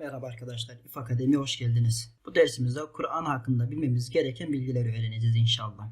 Merhaba arkadaşlar, İF Akademi'ye hoş geldiniz. Bu dersimizde Kur'an hakkında bilmemiz gereken bilgileri öğreneceğiz inşallah.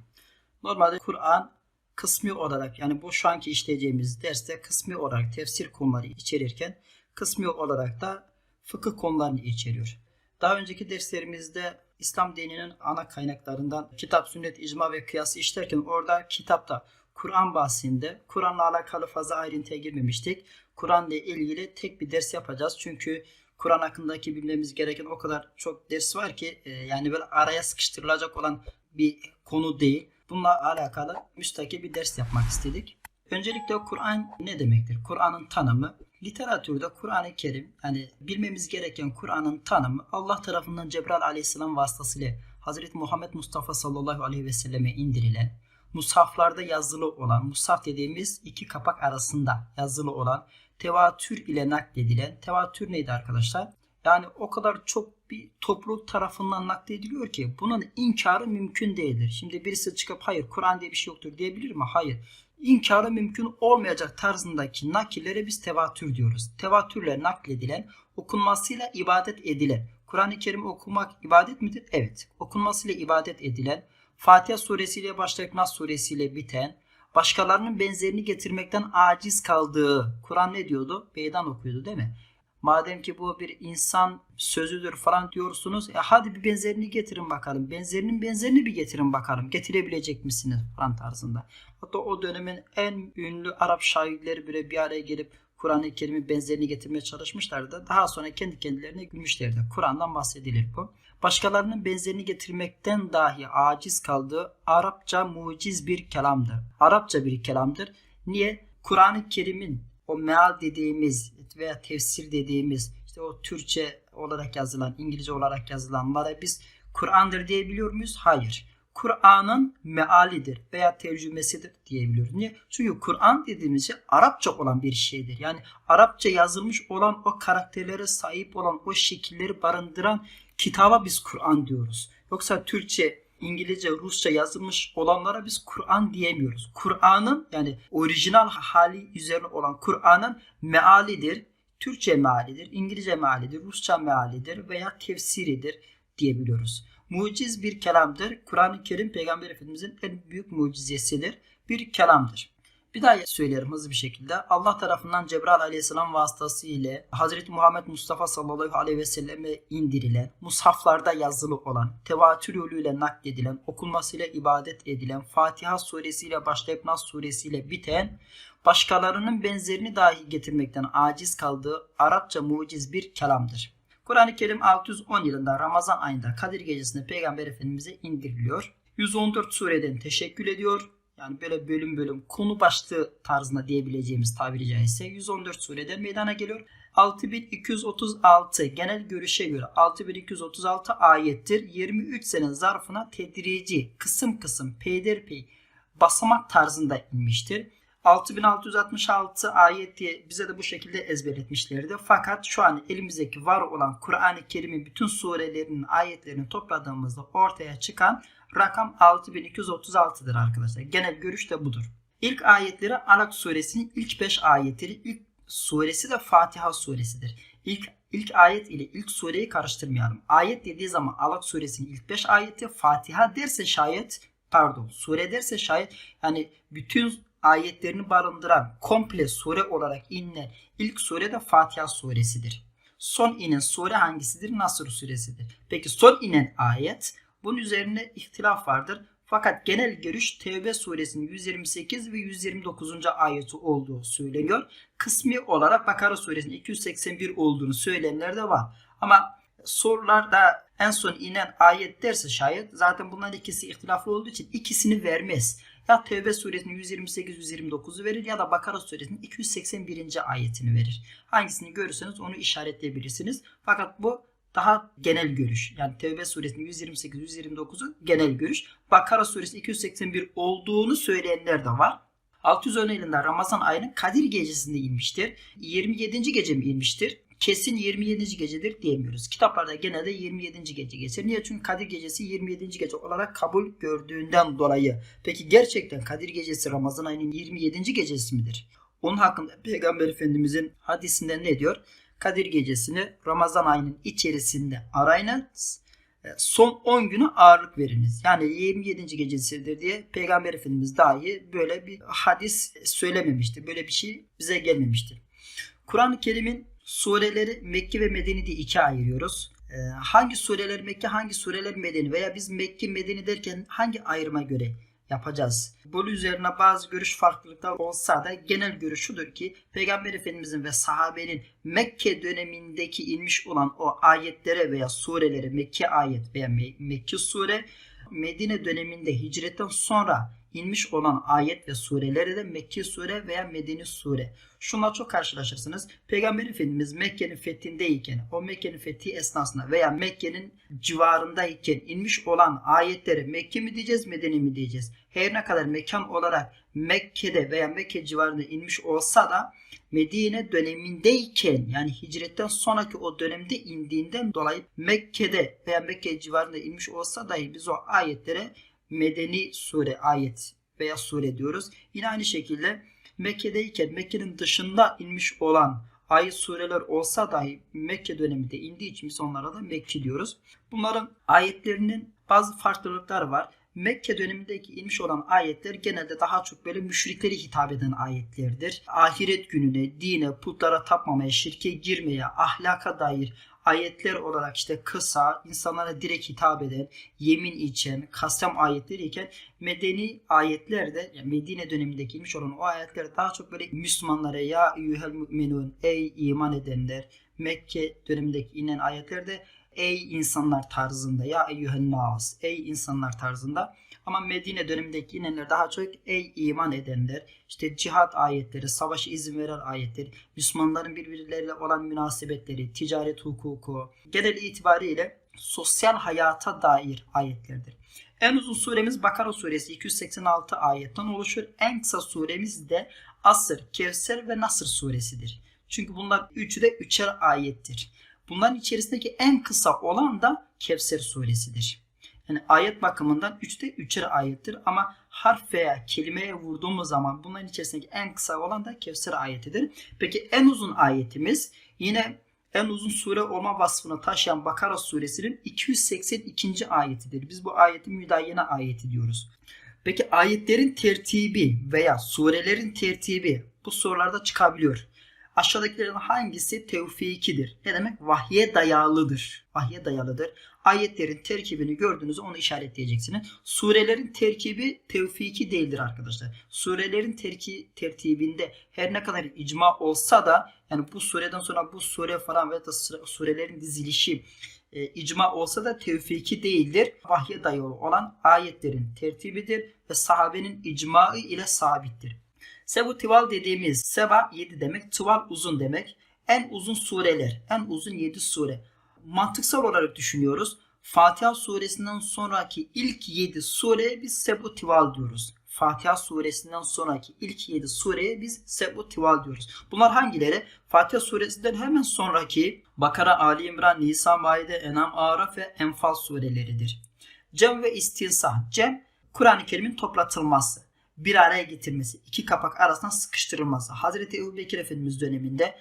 Normalde Kur'an kısmi olarak yani bu şu anki işleyeceğimiz derste kısmi olarak tefsir konuları içerirken kısmi olarak da fıkıh konularını içeriyor. Daha önceki derslerimizde İslam dininin ana kaynaklarından kitap, sünnet, icma ve kıyası işlerken orada kitapta Kur'an bahsinde Kur'an'la alakalı fazla ayrıntıya girmemiştik. Kur'an'la ilgili tek bir ders yapacağız. Çünkü Kur'an hakkındaki bilmemiz gereken o kadar çok ders var ki e, yani böyle araya sıkıştırılacak olan bir konu değil. Bununla alakalı müstakil bir ders yapmak istedik. Öncelikle Kur'an ne demektir? Kur'an'ın tanımı literatürde Kur'an-ı Kerim yani bilmemiz gereken Kur'an'ın tanımı Allah tarafından Cebrail aleyhisselam vasıtasıyla Hazreti Muhammed Mustafa sallallahu aleyhi ve selleme indirilen mushaflarda yazılı olan mushaf dediğimiz iki kapak arasında yazılı olan tevatür ile nakledilen tevatür neydi arkadaşlar? Yani o kadar çok bir topluluk tarafından naklediliyor ki bunun inkarı mümkün değildir. Şimdi birisi çıkıp hayır Kur'an diye bir şey yoktur diyebilir mi? Hayır. İnkarı mümkün olmayacak tarzındaki nakillere biz tevatür diyoruz. Tevatürle nakledilen, okunmasıyla ibadet edilen. Kur'an-ı Kerim okumak ibadet midir? Evet. Okunmasıyla ibadet edilen, Fatiha suresiyle başlayıp Nas suresiyle biten, başkalarının benzerini getirmekten aciz kaldığı Kur'an ne diyordu? Beydan okuyordu değil mi? Madem ki bu bir insan sözüdür falan diyorsunuz. E hadi bir benzerini getirin bakalım. Benzerinin benzerini bir getirin bakalım. Getirebilecek misiniz falan tarzında. Hatta o dönemin en ünlü Arap şairleri bile bir araya gelip Kur'an-ı Kerim'in benzerini getirmeye çalışmışlardı. Daha sonra kendi kendilerine gülmüşlerdi. Kur'an'dan bahsedilir bu. Başkalarının benzerini getirmekten dahi aciz kaldığı Arapça muciz bir kelamdır. Arapça bir kelamdır. Niye? Kur'an-ı Kerim'in o meal dediğimiz veya tefsir dediğimiz işte o Türkçe olarak yazılan, İngilizce olarak yazılanlara biz Kur'an'dır diyebiliyor muyuz? Hayır. Kur'an'ın mealidir veya tercümesidir diyebiliyoruz. Niye? Çünkü Kur'an dediğimiz şey Arapça olan bir şeydir. Yani Arapça yazılmış olan o karakterlere sahip olan o şekilleri barındıran kitaba biz Kur'an diyoruz. Yoksa Türkçe, İngilizce, Rusça yazılmış olanlara biz Kur'an diyemiyoruz. Kur'an'ın yani orijinal hali üzerine olan Kur'an'ın mealidir. Türkçe mealidir, İngilizce mealidir, Rusça mealidir veya tefsiridir diyebiliyoruz. Muciz bir kelamdır. Kur'an-ı Kerim Peygamber Efendimizin en büyük mucizesidir. Bir kelamdır. Bir daha söylerim hızlı bir şekilde. Allah tarafından Cebrail aleyhisselam vasıtası ile Hazreti Muhammed Mustafa sallallahu aleyhi ve selleme indirilen, mushaflarda yazılı olan, tevatür yoluyla nakledilen, okunmasıyla ibadet edilen, Fatiha suresiyle başlayıp Nas suresiyle biten, başkalarının benzerini dahi getirmekten aciz kaldığı Arapça muciz bir kelamdır. Kur'an-ı Kerim 610 yılında Ramazan ayında Kadir Gecesi'nde Peygamber Efendimiz'e indiriliyor. 114 sureden teşekkül ediyor. Yani böyle bölüm bölüm konu başlığı tarzında diyebileceğimiz tabiri caizse 114 sureden meydana geliyor. 6236 genel görüşe göre 6236 ayettir. 23 sene zarfına tedrici kısım kısım peyderpey basamak tarzında inmiştir. 6666 ayet diye bize de bu şekilde ezberletmişlerdi. Fakat şu an elimizdeki var olan Kur'an-ı Kerim'in bütün surelerinin ayetlerini topladığımızda ortaya çıkan rakam 6236'dır arkadaşlar. Genel görüş de budur. İlk ayetleri Alak suresinin ilk 5 ayetleri. ilk suresi de Fatiha suresidir. İlk ilk ayet ile ilk sureyi karıştırmayalım. Ayet dediği zaman Alak suresinin ilk 5 ayeti Fatiha derse şayet pardon sure derse şayet yani bütün ayetlerini barındıran komple sure olarak inilen ilk sure de Fatiha suresidir. Son inen sure hangisidir? Nasr suresidir. Peki son inen ayet bunun üzerine ihtilaf vardır. Fakat genel görüş Tevbe suresinin 128 ve 129. ayeti olduğu söyleniyor. Kısmi olarak Bakara suresinin 281 olduğunu söyleyenler de var. Ama sorularda en son inen ayet derse şayet zaten bunların ikisi ihtilaflı olduğu için ikisini vermez. Ya Tevbe suresinin 128-129'u verir ya da Bakara suresinin 281. ayetini verir. Hangisini görürseniz onu işaretleyebilirsiniz. Fakat bu daha genel görüş. Yani Tevbe suresinin 128-129'u genel görüş. Bakara suresi 281 olduğunu söyleyenler de var. 610 yılında Ramazan ayının Kadir gecesinde inmiştir. 27. gece mi inmiştir? Kesin 27. gecedir diyemiyoruz. Kitaplarda genelde 27. gece geçer. Niye? Çünkü Kadir gecesi 27. gece olarak kabul gördüğünden dolayı. Peki gerçekten Kadir gecesi Ramazan ayının 27. gecesi midir? Onun hakkında Peygamber Efendimizin hadisinde ne diyor? Kadir gecesini Ramazan ayının içerisinde arayınız. E, Son 10 günü ağırlık veriniz. Yani 27. gecesidir diye Peygamber Efendimiz dahi böyle bir hadis söylememiştir. Böyle bir şey bize gelmemiştir. Kur'an-ı Kerim'in sureleri Mekke ve Medeni diye ikiye ayırıyoruz. Ee, hangi sureler Mekke, hangi sureler Medeni veya biz Mekke, Medeni derken hangi ayrıma göre yapacağız? Bunun üzerine bazı görüş farklılıklar olsa da genel görüş ki Peygamber Efendimizin ve sahabenin Mekke dönemindeki inmiş olan o ayetlere veya surelere Mekke ayet veya Me- Mekke sure Medine döneminde hicretten sonra inmiş olan ayet ve surelere de Mekke sure veya Medeni sure. Şunla çok karşılaşırsınız. Peygamber Efendimiz Mekke'nin fethindeyken, o Mekke'nin fethi esnasında veya Mekke'nin civarındayken inmiş olan ayetleri Mekke mi diyeceğiz, Medeni mi diyeceğiz? Her ne kadar mekan olarak Mekke'de veya Mekke civarında inmiş olsa da Medine dönemindeyken yani hicretten sonraki o dönemde indiğinden dolayı Mekke'de veya Mekke civarında inmiş olsa dahi biz o ayetlere Medeni sure ayet veya sure diyoruz. Yine aynı şekilde Mekke'deyken Mekke'nin dışında inmiş olan ayet sureler olsa dahi Mekke döneminde indiği için biz onlara da Mekke diyoruz. Bunların ayetlerinin bazı farklılıkları var. Mekke dönemindeki inmiş olan ayetler genelde daha çok böyle müşriklere hitap eden ayetlerdir. Ahiret gününe, dine, putlara tapmamaya, şirke girmeye, ahlaka dair ayetler olarak işte kısa, insanlara direkt hitap eden, yemin içen, kasem ayetleri iken medeni ayetlerde yani Medine dönemindeki inmiş olan o ayetler daha çok böyle Müslümanlara ya eyyuhel müminun ey iman edenler Mekke dönemindeki inen ayetlerde ey insanlar tarzında ya eyyühen nas ey insanlar tarzında ama Medine dönemindeki inenler daha çok ey iman edenler işte cihat ayetleri savaş izin veren ayetleri Müslümanların birbirleriyle olan münasebetleri ticaret hukuku genel itibariyle sosyal hayata dair ayetlerdir. En uzun suremiz Bakara suresi 286 ayetten oluşur. En kısa suremiz de Asır, Kevser ve Nasır suresidir. Çünkü bunlar üçü de üçer ayettir. Bunların içerisindeki en kısa olan da Kevser suresidir. Yani ayet bakımından 3'te 3'er ayettir ama harf veya kelimeye vurduğumuz zaman bunların içerisindeki en kısa olan da Kevser ayetidir. Peki en uzun ayetimiz yine en uzun sure olma vasfını taşıyan Bakara suresinin 282. ayetidir. Biz bu ayetin müdayyene ayeti diyoruz. Peki ayetlerin tertibi veya surelerin tertibi bu sorularda çıkabiliyor. Aşağıdakilerin hangisi tevfikidir? Ne demek? Vahye dayalıdır. Vahye dayalıdır. Ayetlerin terkibini gördüğünüzde onu işaretleyeceksiniz. Surelerin terkibi tevfiki değildir arkadaşlar. Surelerin terki, tertibinde her ne kadar icma olsa da yani bu sureden sonra bu sure falan ve da surelerin dizilişi e, icma olsa da tevfiki değildir. Vahye dayalı olan ayetlerin tertibidir ve sahabenin icmaı ile sabittir. Sebu tival dediğimiz seba 7 demek, tival uzun demek. En uzun sureler, en uzun 7 sure. Mantıksal olarak düşünüyoruz. Fatiha suresinden sonraki ilk 7 sureye biz sebu tival diyoruz. Fatiha suresinden sonraki ilk 7 sureye biz sebu tival diyoruz. Bunlar hangileri? Fatiha suresinden hemen sonraki Bakara, Ali İmran, Nisa, Maide, Enam, Araf ve Enfal sureleridir. Cem ve istinsah. Cem, Kur'an-ı Kerim'in toplatılması bir araya getirmesi, iki kapak arasından sıkıştırılması. Hazreti Ebu Bekir Efendimiz döneminde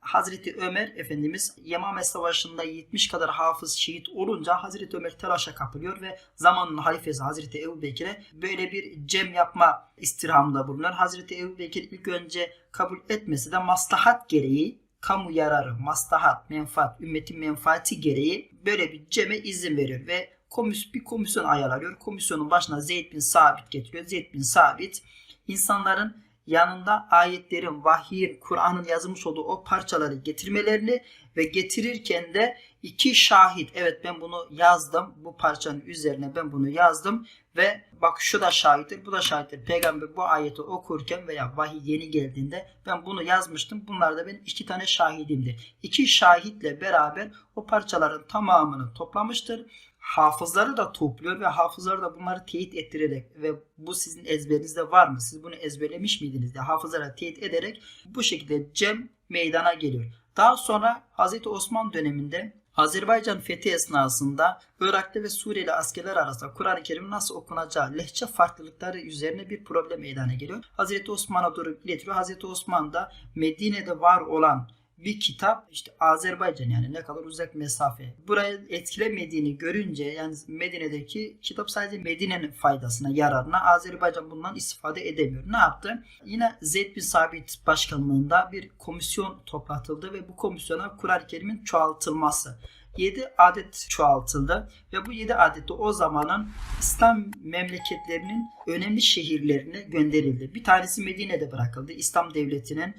Hazreti Ömer Efendimiz Yemame Savaşı'nda 70 kadar hafız şehit olunca Hazreti Ömer telaşa kapılıyor ve zamanın halifesi Hazreti Ebu Bekir'e böyle bir cem yapma istirhamında bulunuyor. Hazreti Ebu Bekir ilk önce kabul etmesi de maslahat gereği kamu yararı, maslahat, menfaat, ümmetin menfaati gereği böyle bir ceme izin veriyor ve komis, bir komisyon ayarlıyor. Komisyonun başına Zeyd bin Sabit getiriyor. Zeyd bin Sabit insanların yanında ayetlerin, vahyin, Kur'an'ın yazılmış olduğu o parçaları getirmelerini ve getirirken de iki şahit evet ben bunu yazdım bu parçanın üzerine ben bunu yazdım ve bak şu da şahittir bu da şahittir peygamber bu ayeti okurken veya vahiy yeni geldiğinde ben bunu yazmıştım bunlar da benim iki tane şahidimdir. İki şahitle beraber o parçaların tamamını toplamıştır hafızları da topluyor ve hafızları da bunları teyit ettirerek ve bu sizin ezberinizde var mı? Siz bunu ezberlemiş miydiniz diye hafızlara teyit ederek bu şekilde cem meydana geliyor. Daha sonra Hazreti Osman döneminde Azerbaycan fethi esnasında Irak'ta ve Suriyeli askerler arasında Kur'an-ı Kerim'in nasıl okunacağı lehçe farklılıkları üzerine bir problem meydana geliyor. Hazreti Osman'a doğru iletiyor. Hazreti Osman da Medine'de var olan bir kitap işte Azerbaycan yani ne kadar uzak mesafe. Burayı etkilemediğini görünce yani Medine'deki kitap sadece Medine'nin faydasına, yararına Azerbaycan bundan istifade edemiyor. Ne yaptı? Yine Zeyd bin Sabit başkanlığında bir komisyon toplatıldı ve bu komisyona Kur'an-ı Kerim'in çoğaltılması 7 adet çoğaltıldı ve bu 7 adet de o zamanın İslam memleketlerinin önemli şehirlerine gönderildi. Bir tanesi Medine'de bırakıldı. İslam devletinin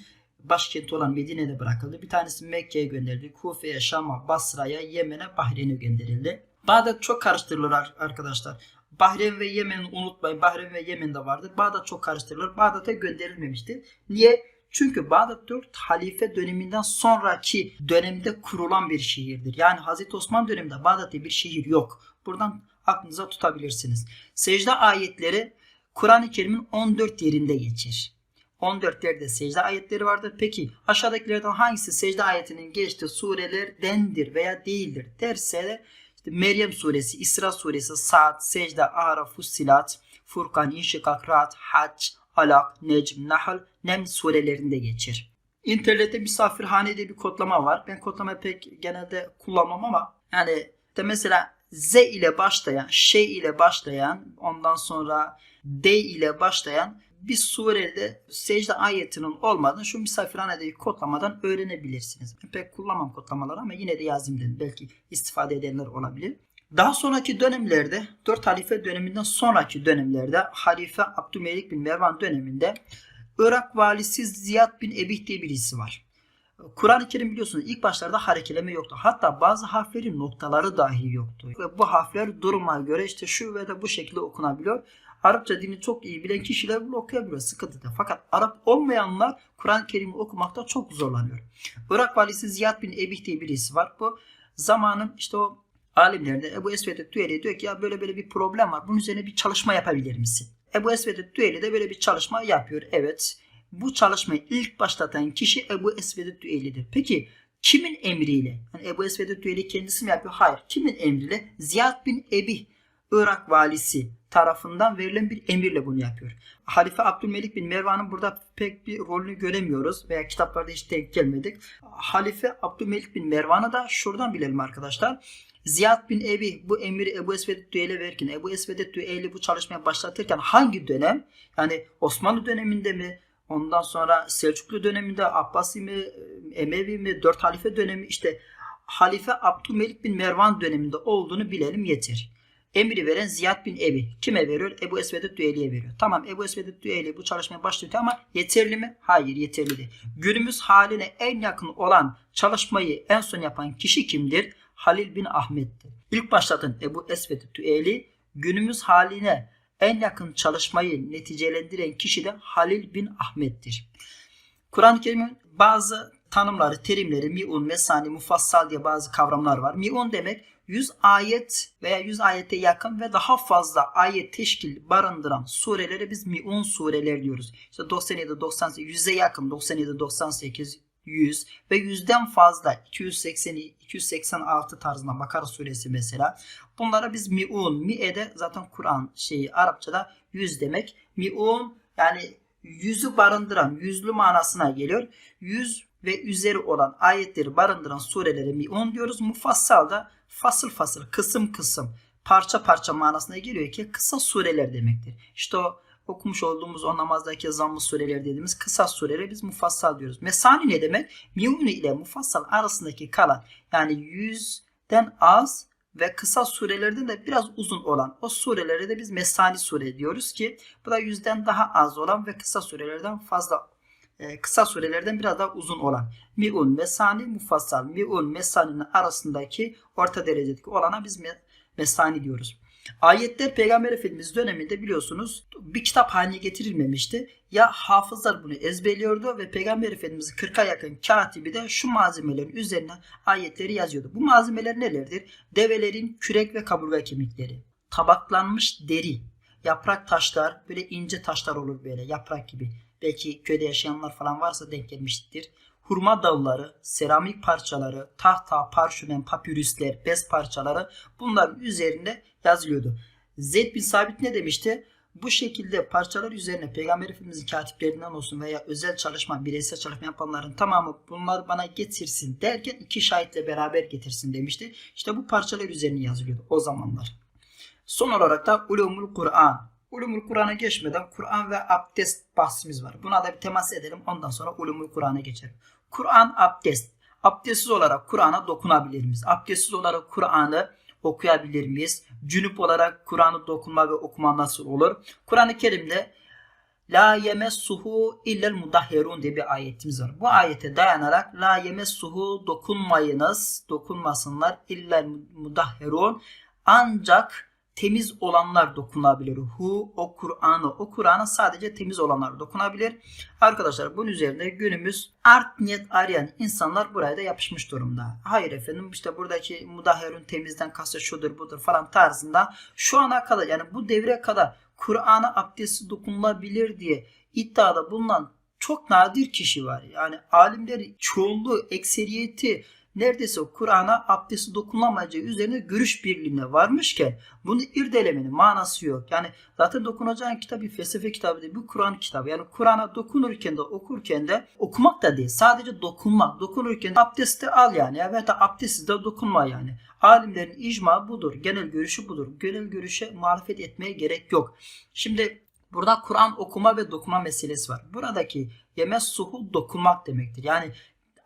başkenti olan Medine'de bırakıldı. Bir tanesi Mekke'ye gönderildi. Kufe'ye, Şam'a, Basra'ya, Yemen'e, Bahreyn'e gönderildi. Bağdat çok karıştırılır arkadaşlar. Bahreyn ve Yemen'i unutmayın. Bahreyn ve Yemen'de vardır. Bağdat çok karıştırılır. Bağdat'a gönderilmemiştir. Niye? Çünkü Bağdat 4 halife döneminden sonraki dönemde kurulan bir şehirdir. Yani Hazreti Osman döneminde Bağdat'ta bir şehir yok. Buradan aklınıza tutabilirsiniz. Secde ayetleri Kur'an-ı Kerim'in 14 yerinde geçer. 14 yerde secde ayetleri vardır. Peki aşağıdakilerden hangisi secde ayetinin geçtiği surelerdendir veya değildir derse de işte Meryem suresi, İsra suresi, Sa'd, Secde, Araf, Fussilat, Furkan, İnşikak, Ra'd, Hac, Alak, Necm, Nahl, Nem surelerinde geçer. İnternette misafirhanede bir kodlama var. Ben kodlamayı pek genelde kullanmam ama yani de mesela Z ile başlayan, şey ile başlayan, ondan sonra D ile başlayan bir surede secde ayetinin olmadığını şu misafirhanedeki kodlamadan öğrenebilirsiniz. Ben pek kullanmam kodlamaları ama yine de yazayım dedim. Belki istifade edenler olabilir. Daha sonraki dönemlerde 4 halife döneminden sonraki dönemlerde Halife Abdülmelik bin Mervan döneminde Irak valisi Ziyad bin Ebih diye birisi var. Kur'an-ı Kerim biliyorsunuz ilk başlarda harekeleme yoktu. Hatta bazı harflerin noktaları dahi yoktu. Ve bu harfler duruma göre işte şu ve de bu şekilde okunabiliyor. Arapça dini çok iyi bilen kişiler bunu okuyabiliyor sıkıntı değil. Fakat Arap olmayanlar Kur'an-ı Kerim'i okumakta çok zorlanıyor. Irak valisi Ziyad bin Ebih diye birisi var. Bu zamanın işte o alimlerinde Ebu Esved'e Düeli diyor ki ya böyle böyle bir problem var. Bunun üzerine bir çalışma yapabilir misin? Ebu Esved'e Düeli de böyle bir çalışma yapıyor. Evet. Bu çalışmayı ilk başlatan kişi Ebu Esved'e Düeli'dir. Peki kimin emriyle? Yani Ebu Esved'e Düeli kendisi mi yapıyor? Hayır. Kimin emriyle? Ziyad bin Ebi Irak valisi tarafından verilen bir emirle bunu yapıyor. Halife Abdülmelik bin Mervan'ın burada pek bir rolünü göremiyoruz veya kitaplarda hiç denk gelmedik. Halife Abdülmelik bin Mervan'ı da şuradan bilelim arkadaşlar. Ziyad bin Ebi bu emiri Ebu Esved Düel'e verirken Ebu Esved Düel'i bu çalışmaya başlatırken hangi dönem? Yani Osmanlı döneminde mi? Ondan sonra Selçuklu döneminde Abbasi mi? Emevi mi? Dört halife dönemi işte Halife Abdülmelik bin Mervan döneminde olduğunu bilelim yeter. Emri veren Ziyad bin Ebi. Kime veriyor? Ebu Esved Düel'iye veriyor. Tamam Ebu Esved Düel'i bu çalışmaya başlatıyor ama yeterli mi? Hayır yeterli değil. Günümüz haline en yakın olan çalışmayı en son yapan kişi kimdir? Halil bin Ahmet'tir. İlk başlatan Ebu Esved Düeli günümüz haline en yakın çalışmayı neticelendiren kişi de Halil bin Ahmet'tir. Kur'an-ı Kerim'in bazı tanımları, terimleri, mi'un, mesani, mufassal diye bazı kavramlar var. Mi'un demek 100 ayet veya 100 ayete yakın ve daha fazla ayet teşkil barındıran surelere biz mi'un sureler diyoruz. İşte 97, 98, 100'e yakın 97, 98, 100 ve 100'den fazla 280, 286 tarzında Bakara suresi mesela. Bunlara biz mi'un, mi'ede zaten Kur'an şeyi Arapçada 100 demek. Mi'un yani yüzü barındıran, yüzlü manasına geliyor. Yüz ve üzeri olan ayetleri barındıran surelere mi'un diyoruz. Mufassal da fasıl fasıl, kısım kısım, parça parça manasına geliyor ki kısa sureler demektir. İşte o okumuş olduğumuz o namazdaki zammı sureler dediğimiz kısa sureleri biz mufassal diyoruz. Mesani ne demek? Mi'un ile mufassal arasındaki kalan yani yüzden az ve kısa surelerden de biraz uzun olan o surelere de biz mesani sure diyoruz ki bu da yüzden daha az olan ve kısa surelerden fazla e, kısa surelerden biraz daha uzun olan mi'un mesani mufassal mi'un mesaninin arasındaki orta derecedeki olana biz mesani diyoruz. Ayetler Peygamber Efendimiz döneminde biliyorsunuz bir kitap haline getirilmemişti. Ya hafızlar bunu ezberliyordu ve Peygamber Efendimiz'in 40'a yakın katibi de şu malzemelerin üzerine ayetleri yazıyordu. Bu malzemeler nelerdir? Develerin kürek ve kaburga kemikleri, tabaklanmış deri, yaprak taşlar, böyle ince taşlar olur böyle yaprak gibi. Belki köyde yaşayanlar falan varsa denk gelmiştir hurma dalları, seramik parçaları, tahta, parşömen, papürüsler, bez parçaları bunların üzerinde yazılıyordu. Zeyd bin Sabit ne demişti? Bu şekilde parçalar üzerine Peygamber Efendimizin katiplerinden olsun veya özel çalışma, bireysel çalışma yapanların tamamı bunları bana getirsin derken iki şahitle beraber getirsin demişti. İşte bu parçalar üzerine yazılıyordu o zamanlar. Son olarak da Ulumul Kur'an. Ulumul Kur'an'a geçmeden Kur'an ve abdest bahsimiz var. Buna da bir temas edelim. Ondan sonra Ulumul Kur'an'a geçelim. Kur'an abdest. Abdestsiz olarak Kur'an'a dokunabilir miyiz? Abdestsiz olarak Kur'an'ı okuyabilir miyiz? Cünüp olarak Kur'an'ı dokunma ve okuma nasıl olur? Kur'an-ı Kerim'de La yemessuhu illel mudahherun diye bir ayetimiz var. Bu ayete dayanarak la yemessuhu dokunmayınız, dokunmasınlar illel mudahherun ancak temiz olanlar dokunabilir. Hu o Kur'an'ı o Kur'an'a sadece temiz olanlar dokunabilir. Arkadaşlar bunun üzerinde günümüz art niyet arayan insanlar buraya da yapışmış durumda. Hayır efendim işte buradaki mudahherun temizden kastı şudur budur falan tarzında şu ana kadar yani bu devre kadar Kur'an'a abdesti dokunulabilir diye iddiada bulunan çok nadir kişi var. Yani alimler çoğunluğu, ekseriyeti neredeyse Kur'an'a abdesti dokunulamayacağı üzerine görüş birliğine varmışken bunu irdelemenin manası yok. Yani zaten dokunacağın kitap bir felsefe kitabı değil. Bu Kur'an kitabı. Yani Kur'an'a dokunurken de okurken de okumak da değil. Sadece dokunmak. Dokunurken de abdesti al yani. Evet abdestsiz de dokunma yani. Alimlerin icma budur. Genel görüşü budur. Genel görüşe muhalefet etmeye gerek yok. Şimdi Burada Kur'an okuma ve dokuma meselesi var. Buradaki yemez suhu dokunmak demektir. Yani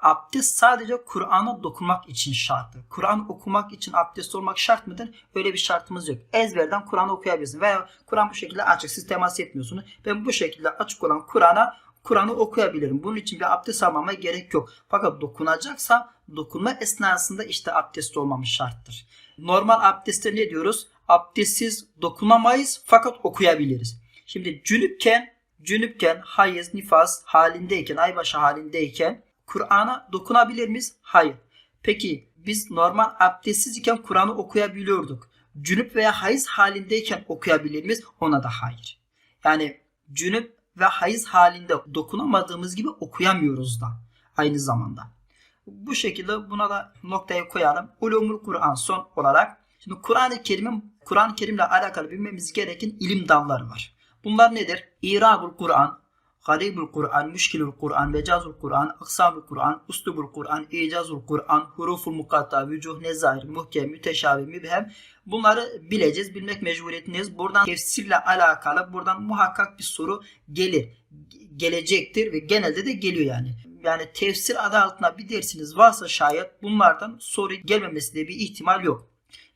abdest sadece Kur'an'a dokunmak için şarttır. Kur'an okumak için abdest olmak şart mıdır? Öyle bir şartımız yok. Ezberden Kur'an okuyabilirsin. Veya Kur'an bu şekilde açık. Siz temas etmiyorsunuz. Ben bu şekilde açık olan Kur'an'a Kur'an'ı okuyabilirim. Bunun için bir abdest almama gerek yok. Fakat dokunacaksa dokunma esnasında işte abdest olmamız şarttır. Normal abdestte ne diyoruz? Abdestsiz dokunamayız fakat okuyabiliriz. Şimdi cünüpken, cünüpken, hayız, nifas halindeyken, aybaşı halindeyken Kur'an'a dokunabilir miyiz? Hayır. Peki biz normal abdestsiz iken Kur'an'ı okuyabiliyorduk. Cünüp veya hayız halindeyken okuyabilir miyiz? Ona da hayır. Yani cünüp ve hayız halinde dokunamadığımız gibi okuyamıyoruz da aynı zamanda. Bu şekilde buna da noktaya koyalım. Ulumul Kur'an son olarak. Şimdi Kur'an-ı Kerim'in Kur'an-ı Kerim'le alakalı bilmemiz gereken ilim dalları var. Bunlar nedir? İrabul Kur'an, Garibul Kur'an, Müşkilul Kur'an, Mecazul Kur'an, Aksamul Kur'an, Uslubul Kur'an, İcazul Kur'an, Huruful Mukatta, Vücuh Nezair, Muhkem, Müteşabih, Mübhem. Bunları bileceğiz, bilmek mecburiyetindeyiz. Buradan tefsirle alakalı buradan muhakkak bir soru gelir. Gelecektir ve genelde de geliyor yani. Yani tefsir adı altında bir dersiniz varsa şayet bunlardan soru gelmemesi de bir ihtimal yok.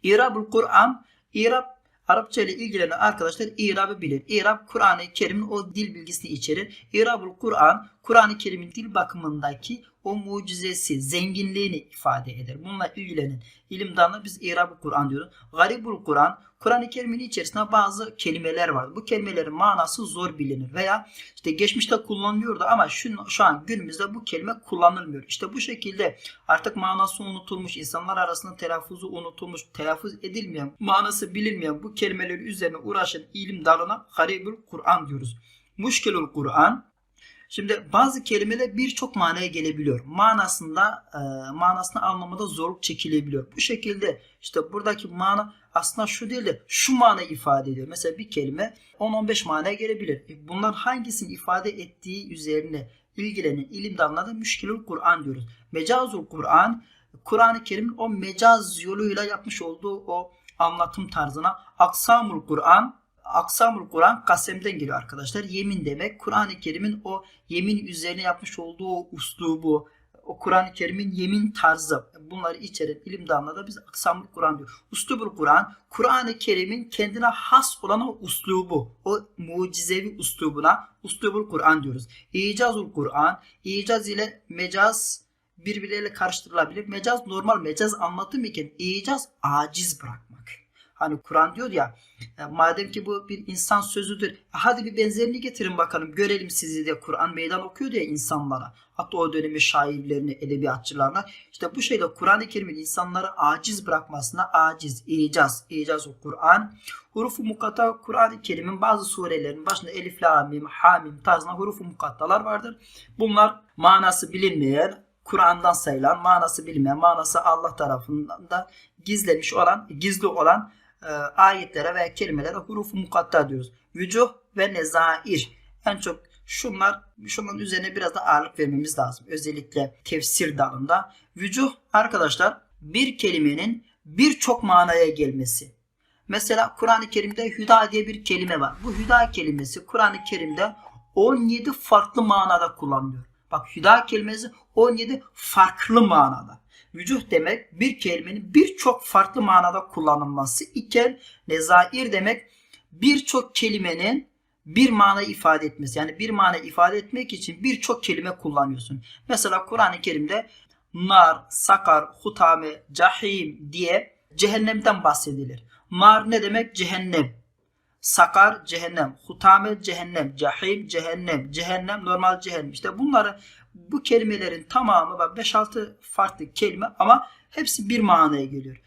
İrabul Kur'an, İrab Arapça ile ilgilenen arkadaşlar İrab'ı bilir. İrab Kur'an-ı Kerim'in o dil bilgisini içerir. İrabul Kur'an Kur'an-ı Kerim'in dil bakımındaki o mucizesi, zenginliğini ifade eder. Bununla ilgilenen ilim dalına biz İrab-ı Kur'an diyoruz. Garibul Kur'an, Kur'an-ı Kerim'in içerisinde bazı kelimeler var. Bu kelimelerin manası zor bilinir veya işte geçmişte kullanılıyordu ama şu, şu an günümüzde bu kelime kullanılmıyor. İşte bu şekilde artık manası unutulmuş, insanlar arasında telaffuzu unutulmuş, telaffuz edilmeyen, manası bilinmeyen bu kelimeler üzerine uğraşan ilim dalına Garibul Kur'an diyoruz. Muşkelul Kur'an Şimdi bazı kelimeler birçok manaya gelebiliyor. Manasında e, manasını anlamada zorluk çekilebiliyor. Bu şekilde işte buradaki mana aslında şu değil de şu mana ifade ediyor. Mesela bir kelime 10-15 manaya gelebilir. E, bunlar hangisini ifade ettiği üzerine ilgilenen ilim dalına da müşkilül Kur'an diyoruz. Mecazul Kur'an Kur'an-ı Kerim'in o mecaz yoluyla yapmış olduğu o anlatım tarzına aksamul Kur'an Aksamul Kur'an kasemden geliyor arkadaşlar. Yemin demek. Kur'an-ı Kerim'in o yemin üzerine yapmış olduğu uslubu, o Kur'an-ı Kerim'in yemin tarzı bunları içeren ilim dalına da biz aksamul Kur'an diyor. Uslubul Kur'an, Kur'an-ı Kerim'in kendine has olan o uslubu, o mucizevi uslubuna uslubul Kur'an diyoruz. İcazul Kur'an, icaz ile mecaz birbirleriyle karıştırılabilir. Mecaz normal mecaz anlatım iken icaz aciz bırakmak. Hani Kur'an diyor ya e, madem ki bu bir insan sözüdür e, hadi bir benzerini getirin bakalım görelim sizi diye Kur'an meydan okuyor ya insanlara. Hatta o dönemin şairlerine, edebiyatçılarına. İşte bu şeyde Kur'an-ı Kerim'in insanları aciz bırakmasına aciz, icaz, icaz o Kur'an. Hurufu mukatta Kur'an-ı Kerim'in bazı surelerin başında elif, la, mim, ha, mim tarzında hurufu mukattalar vardır. Bunlar manası bilinmeyen, Kur'an'dan sayılan, manası bilinmeyen, manası Allah tarafından da gizlemiş olan, gizli olan e, ayetlere veya kelimelere hurufu mukatta diyoruz. vücuh ve nezair. En çok şunlar şunun üzerine biraz da ağırlık vermemiz lazım. Özellikle tefsir dalında. Vücuh arkadaşlar bir kelimenin birçok manaya gelmesi. Mesela Kur'an-ı Kerim'de hüda diye bir kelime var. Bu hüda kelimesi Kur'an-ı Kerim'de 17 farklı manada kullanılıyor. Bak hüda kelimesi 17 farklı manada. Vücuh demek bir kelimenin birçok farklı manada kullanılması iken nezair demek birçok kelimenin bir mana ifade etmesi. Yani bir mana ifade etmek için birçok kelime kullanıyorsun. Mesela Kur'an-ı Kerim'de nar, sakar, hutame, cahim diye cehennemden bahsedilir. Nar ne demek? Cehennem. Sakar cehennem, hutame cehennem, cahim cehennem, cehennem normal cehennem. İşte bunları bu kelimelerin tamamı bak 5-6 farklı kelime ama hepsi bir manaya geliyor.